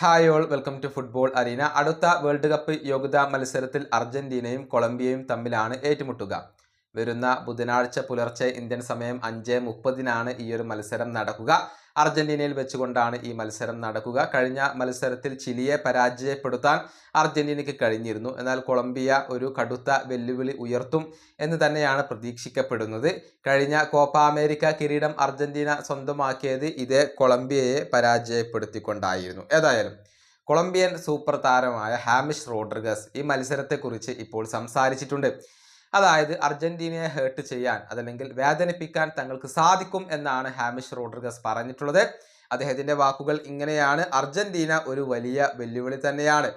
Hi all welcome to football arena അടുത്ത world cup യോഗ്യതാ മത്സരത്തിൽ അർജന്റീനയും കൊളംബിയയും തമ്മിലാണ് ഏറ്റുമുട്ടുക. വരുന്ന ബുധനാഴ്ച പുലർച്ചെ ഇന്ത്യൻ സമയം അഞ്ച് മുപ്പതിനാണ് ഈ ഒരു മത്സരം നടക്കുക. അർജന്റീനയിൽ വെച്ചുകൊണ്ടാണ് ഈ മത്സരം നടക്കുക. കഴിഞ്ഞ മത്സരത്തിൽ ചിലിയെ പരാജയപ്പെടുത്താൻ അർജന്റീനയ്ക്ക് കഴിഞ്ഞിരുന്നു. എന്നാൽ കൊളംബിയ ഒരു കടുത്ത വെല്ലുവിളി ഉയർത്തും എന്ന് തന്നെയാണ് പ്രതീക്ഷിക്കപ്പെടുന്നത്. കഴിഞ്ഞ കോപ്പ അമേരിക്ക കിരീടം അർജന്റീന സ്വന്തമാക്കിയത് ഇതേ കൊളംബിയയെ പരാജയപ്പെടുത്തിക്കൊണ്ടായിരുന്നു. ഏതായാലും കൊളംബിയൻ സൂപ്പർ താരമായ ഹാമിഷ് റോഡ്രിഗസ് ഈ മത്സരത്തെക്കുറിച്ച് ഇപ്പോൾ സംസാരിച്ചിട്ടുണ്ട്. അതായത് അർജന്റീനയെ ഹേർട്ട് ചെയ്യാൻ അതല്ലെങ്കിൽ വേദനിപ്പിക്കാൻ തങ്ങൾക്ക് സാധിക്കും എന്നാണ് ഹാമിഷ് റോഡ്രിഗസ് പറഞ്ഞിട്ടുള്ളത്. അദ്ദേഹത്തിന്റെ വാക്കുകൾ ഇങ്ങനെയാണ്. അർജന്റീന ഒരു വലിയ വെല്ലുവിളി തന്നെയാണ്.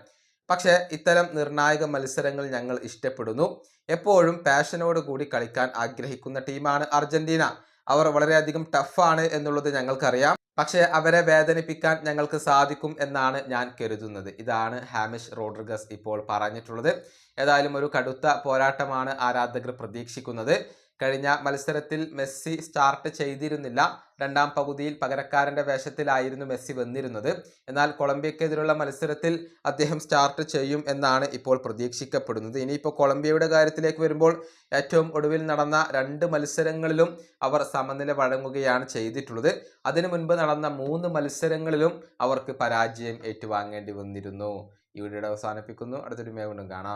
പക്ഷേ ഇത്തരം നിർണായക മത്സരങ്ങൾ ഞങ്ങൾ ഇഷ്ടപ്പെടുന്നു. എപ്പോഴും പാഷനോട് കൂടി കളിക്കാൻ ആഗ്രഹിക്കുന്ന ടീമാണ് അർജന്റീന. അവർ വളരെയധികം ടഫാണ് എന്നുള്ളത് ഞങ്ങൾക്കറിയാം. പക്ഷെ അവരെ വേദനിപ്പിക്കാൻ ഞങ്ങൾക്ക് സാധിക്കും എന്നാണ് ഞാൻ കരുതുന്നത്. ഇതാണ് ഹാമിഷ് റോഡ്രിഗസ് ഇപ്പോൾ പറഞ്ഞിട്ടുള്ളത്. ഏതായാലും ഒരു കടുത്ത പോരാട്ടമാണ് ആരാധകർ പ്രതീക്ഷിക്കുന്നത്. കഴിഞ്ഞ മത്സരത്തിൽ മെസ്സി സ്റ്റാർട്ട് ചെയ്തിരുന്നില്ല. രണ്ടാം പകുതിയിൽ പകരക്കാരന്റെ വേഷത്തിലായിരുന്നു മെസ്സി വന്നിരുന്നത്. എന്നാൽ കൊളംബിയക്കെതിരുള്ള മത്സരത്തിൽ അദ്ദേഹം സ്റ്റാർട്ട് ചെയ്യും എന്നാണ് ഇപ്പോൾ പ്രതീക്ഷിക്കപ്പെടുന്നത്. ഇനിയിപ്പോൾ കൊളംബിയയുടെ കാര്യത്തിലേക്ക് വരുമ്പോൾ ഏറ്റവും ഒടുവിൽ നടന്ന രണ്ട് മത്സരങ്ങളിലും അവർ സമനില വഴങ്ങുകയാണ് ചെയ്തിട്ടുള്ളത്. അതിനു മുൻപ് നടന്ന മൂന്ന് മത്സരങ്ങളിലും അവർക്ക് പരാജയം ഏറ്റുവാങ്ങേണ്ടി വന്നിരുന്നു. ഈ വീഡിയോ അവസാനിപ്പിക്കുന്നു. അടുത്തൊരു മേ വീണ്ടും കാണാം.